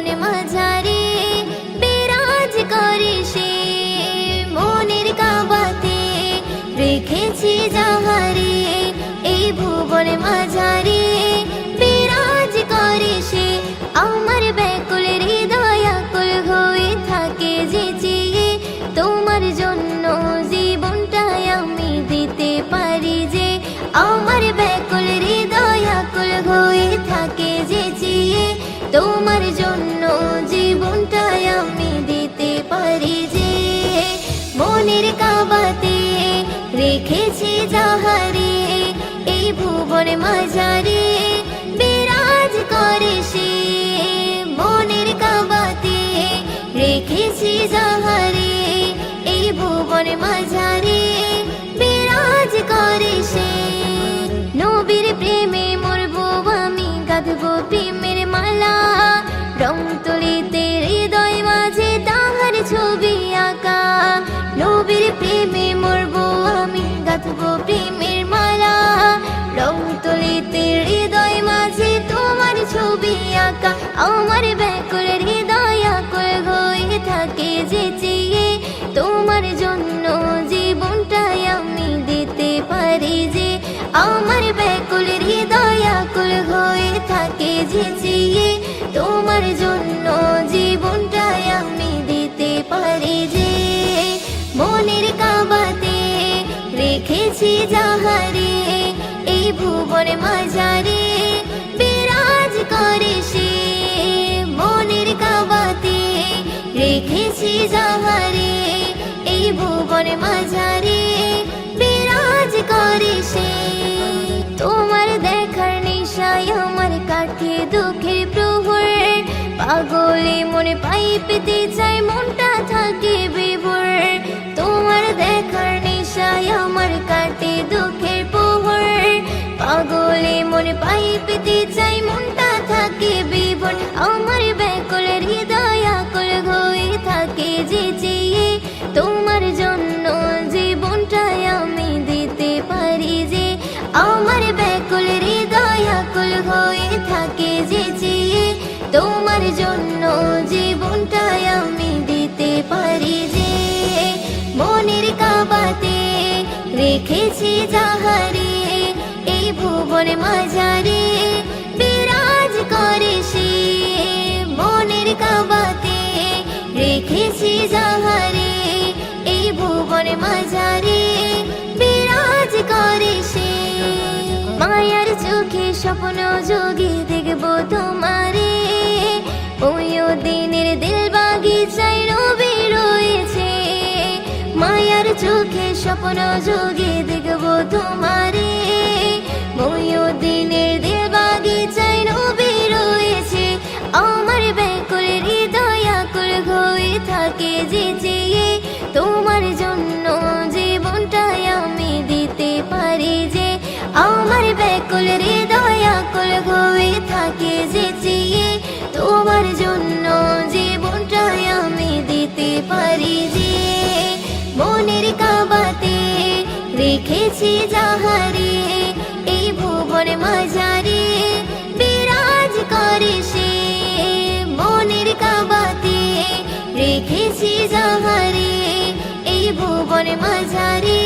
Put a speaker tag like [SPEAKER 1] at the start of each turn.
[SPEAKER 1] মাঝারে বিরাজ করে সে মনের কাবাতে। রেখেছি যাহারে এই ভুবন মাঝারে। রেখেছি যাহারে, এই ভুবন মাঝারে বিরাজ করে সে। মনের কাবাতে রেখেছি যাহারে, এই ভুবন মাঝারে বিরাজ করে সে। নবীর প্রেমে মরবো আমি গাঁথবো প্রেমের মালা, রং তুলিতে চেয়ে তোমার জন্য জীবনটাই আমি দিতে পারি যে, মনের কাবাতে রেখেছি যাহারে, এই ভুবন মাঝারে বিরাজ করে সে। মনের কাবাতে রেখেছি যাহারে, এই ভুবন মাঝারে পাই পেতে চাই মনটা থাকে বিভোর। তোমার দেখার নেশায় আমার কাটে দুঃখের প্রহর পাগলে মনে পাই পেতে চাই মনটা থাকে বিভোর। আমার ব্যাকুল হৃদয় আকুল হয়ে থাকে যে চেয়ে। তোমার জন্য জীবনটাই আমি দিতে পারি যে। আমার ব্যাকুল হৃদয় আকুল হয়ে থাকে যে চেয়ে। তোমার জন্য জীবনটাই আমি দিতে পারি যে মনের কাবাতে রেখেছি যাহারে, এই ভুবন মাঝারে বিরাজ করে সে। মনের কাবাতে রেখেছি যাহারে, এই ভুবন মাঝারে বিরাজ করে সে। মায়ার চোখে স্বপ্ন যোগে দেখব তোমারে। ওইও দিনের দিল বাগিচায় রবি রয়েছে। মায়ার চোখে স্বপ্ন যোগে দেখব তোমারে। ওইও রেখেছি যাহারে, এই ভুবন মাঝারে বিরাজ করে সে। মনের কাবাতে রেখেছি যাহারে, এই ভুবন মাঝারে